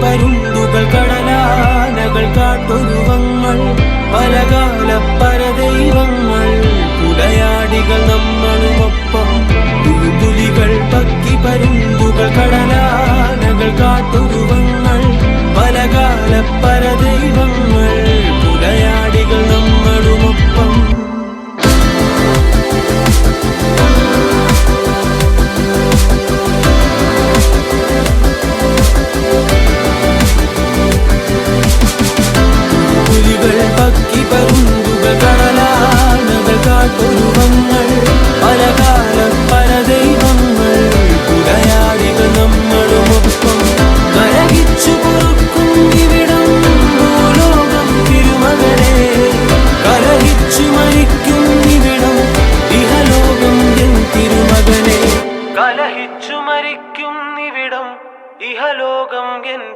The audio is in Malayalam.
പരുന്തുകൾ കടലാനകൾ കാട്ടുരുവങ്ങൾ പലകാല പരദൈവങ്ങൾ പുടയാടികൾ നമ്മൾ இடம் இகலோகம் என்